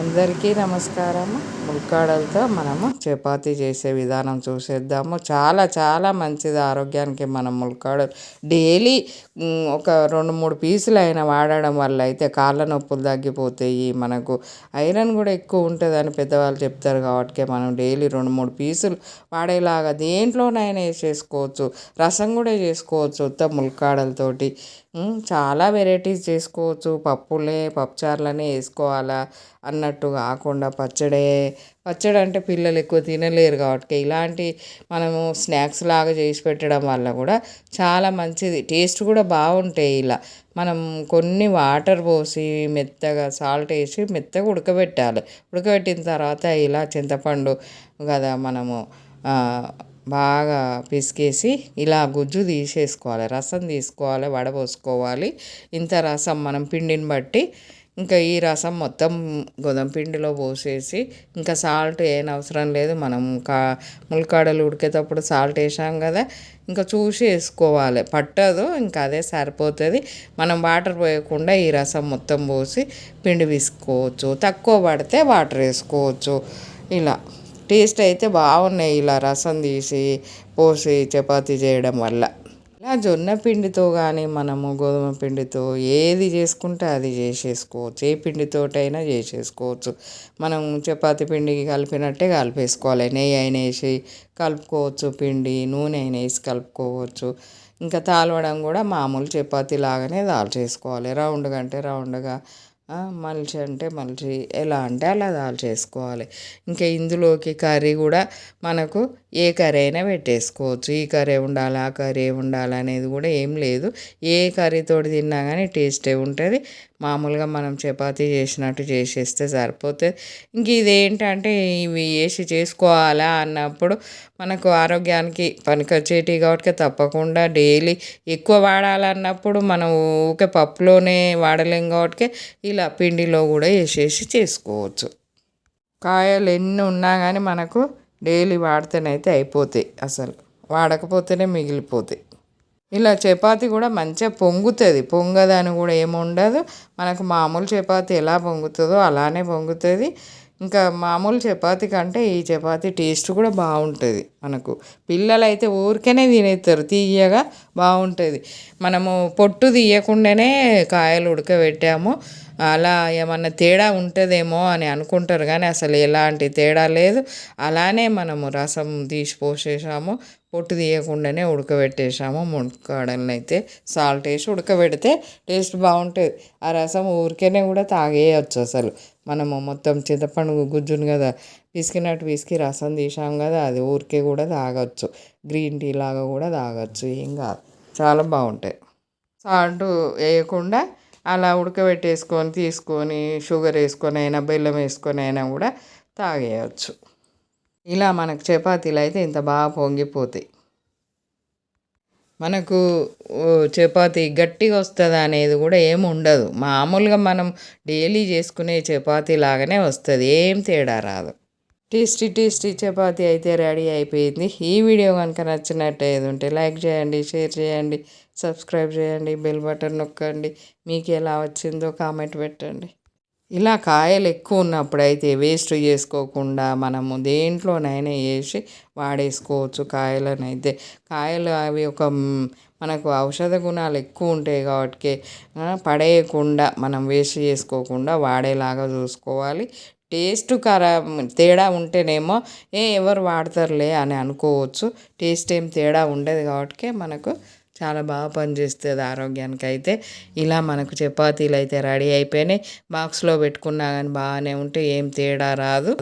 అందరికీ నమస్కారం ముల్కాడలతో మనము చపాతీ చేసే విధానం చూసేద్దాము. చాలా చాలా మంచిది ఆరోగ్యానికి మనం ముల్కాడలు డైలీ ఒక రెండు మూడు పీసులు అయినా వాడడం వల్ల అయితే కాళ్ళ నొప్పులు తగ్గిపోతాయి మనకు. ఐరన్ కూడా ఎక్కువ ఉంటుందని పెద్దవాళ్ళు చెప్తారు కాబట్టి మనం డైలీ రెండు మూడు పీసులు వాడేలాగా దేంట్లోనైనా వేసేసుకోవచ్చు. రసం కూడా చేసుకోవచ్చు ఉత్త ముల్కాడలతోటి. చాలా వెరైటీస్ చేసుకోవచ్చు. పప్పులే పప్పుచారులనే వేసుకోవాలా అన్న అన్నట్టు కాకుండా పచ్చడే పచ్చడి అంటే పిల్లలు ఎక్కువ తినలేరు కాబట్టి ఇలాంటి మనము స్నాక్స్ లాగా చేసి పెట్టడం వల్ల కూడా చాలా మంచిది. టేస్ట్ కూడా బాగుంటాయి ఇలా. మనం కొన్ని వాటర్ పోసి మెత్తగా సాల్ట్ వేసి మెత్తగా ఉడకబెట్టాలి. ఉడకబెట్టిన తర్వాత ఇలా చింతపండు కదా మనము బాగా పిసికేసి ఇలా గుజ్జు తీసేసుకోవాలి. రసం తీసుకోవాలి వడపోసుకోవాలి. ఇంత రసం మనం పిండిని బట్టి ఇంకా ఈ రసం మొత్తం గోధుమ పిండిలో పోసేసి ఇంకా సాల్ట్ ఏం అవసరం లేదు. మనం కా ములక్కాడలు ఉడికేటప్పుడు సాల్ట్ వేసాం కదా ఇంకా చూసి వేసుకోవాలి. పట్టదు ఇంకా అదే సరిపోతుంది. మనం వాటర్ పోయకుండా ఈ రసం మొత్తం పోసి పిండి వేసుకోవచ్చు తక్కువ పడితే వాటర్ వేసుకోవచ్చు. ఇలా. టేస్ట్ అయితే బాగున్నాయి ఇలా రసం తీసి పోసి చపాతీ చేయడం వల్ల. ఆ జొన్న పిండితో కానీ మనము గోధుమ పిండితో ఏది చేసుకుంటే అది చేసేసుకోవచ్చు. ఏ పిండితోటైనా చేసేసుకోవచ్చు. మనం చపాతి పిండికి కలిపినట్టే కలిపేసుకోవాలి. నెయ్యి అయినా వేసి కలుపుకోవచ్చు. పిండి నూనె అయినా వేసి కలుపుకోవచ్చు. ఇంకా తాలవడం కూడా మామూలు చపాతి లాగానే దాల్ చేసుకోవాలి రౌండ్గా అంటే రౌండ్గా మలిచి అంటే మలిచి. ఎలా అంటే అలా దాల్ చేసుకోవాలి. ఇంకా ఇందులోకి కర్రీ కూడా మనకు ఏ కర్రీ అయినా పెట్టేసుకోవచ్చు. ఈ కర్రీ ఉండాలి ఆ కర్రీ ఉండాలి అనేది కూడా ఏం లేదు. ఏ కర్రీతోటి తిన్నా కానీ టేస్టే ఉంటుంది. మామూలుగా మనం చపాతీ చేసినట్టు చేసేస్తే సరిపోతుంది. ఇంక ఇదేంటంటే ఇవి వేసి చేసుకోవాలా అన్నప్పుడు మనకు ఆరోగ్యానికి పనికొచ్చేటి కాబట్టి తప్పకుండా డైలీ ఎక్కువ వాడాలన్నప్పుడు మనం ఊకే పప్పులోనే వాడలేం కాబట్టి ఇలా పిండిలో కూడా వేసేసి చేసుకోవచ్చు. కాయలు ఎన్ని ఉన్నా కానీ మనకు డైలీ వాడితేనైతే అయిపోతాయి అసలు. వాడకపోతేనే మిగిలిపోతాయి. ఇలా చపాతి కూడా మంచిగా పొంగుతుంది. పొంగదని కూడా ఏముండదు మనకు మామూలు చపాతి ఎలా పొంగుతుందో అలానే పొంగుతుంది. ఇంకా మామూలు చపాతి కంటే ఈ చపాతి టేస్ట్ కూడా బాగుంటుంది మనకు. పిల్లలు అయితే ఊరికనే తినేస్తారు తీయగా బాగుంటుంది. మనము పొట్టు తీయకుండానే కాయలు ఉడకబెట్టాము. అలా ఏమన్నా తేడా ఉంటుందేమో అని అనుకుంటారు కానీ అసలు ఎలాంటి తేడా లేదు. అలానే మనము రసం తీసి పోసేసాము పొట్టు తీయకుండానే ఉడకబెట్టేసాము. మునక్కాడలను అయితే సాల్ట్ వేసి ఉడకబెడితే టేస్ట్ బాగుంటుంది. ఆ రసం ఊరికేనే కూడా తాగేయచ్చు అసలు. మనము మొత్తం చింతపండు గుజ్జును కదా పిసికినట్టు పిసికి రసం తీసాం కదా అది ఊరికే కూడా తాగొచ్చు. గ్రీన్ టీ లాగా కూడా తాగొచ్చు ఏం కాదు. చాలా బాగుంటాయి. సాల్ట్ వేయకుండా అలా ఉడకబెట్టేసుకొని తీసుకొని షుగర్ వేసుకొని అయినా బెల్లం వేసుకొని అయినా కూడా తాగేయచ్చు. ఇలా మనకు చపాతీలు అయితే ఇంత బాగా పొంగిపోతాయి. మనకు చపాతీ గట్టిగా వస్తుందా అనేది కూడా ఏమి ఉండదు. మామూలుగా మనం డైలీ చేసుకునే చపాతీ లాగానే వస్తుంది. ఏం తేడా రాదు. టేస్టీ టేస్టీ చపాతీ అయితే రెడీ అయిపోయింది. ఈ వీడియో కనుక నచ్చినట్టు ఉంటే లైక్ చేయండి షేర్ చేయండి సబ్స్క్రైబ్ చేయండి బెల్ బటన్ నొక్కండి. మీకు ఎలా వచ్చిందో కామెంట్ పెట్టండి. ఇలా కాయలు ఎక్కువ ఉన్నప్పుడు అయితే వేస్ట్ చేసుకోకుండా మనము దేంట్లోనైనా వేసి వాడేసుకోవచ్చు కాయలను అయితే. కాయలు అవి ఒక మనకు ఔషధ గుణాలు ఎక్కువ ఉంటాయి కాబట్టి పడేయకుండా మనం వేస్ట్ చేసుకోకుండా వాడేలాగా చూసుకోవాలి. టేస్ట్ కర తేడా ఉంటేనేమో ఏ ఎవరు వాడతారులే అని అనుకోవచ్చు. టేస్ట్ ఏం తేడా ఉండదు కాబట్టి మనకు చాలా బాగా పనిచేస్తుంది ఆరోగ్యానికి అయితే. ఇలా మనకు చపాతీలు అయితే రెడీ అయిపోయినాయి. బాక్స్లో పెట్టుకున్నా కానీ బాగానే ఉంటే ఏం తేడా రాదు.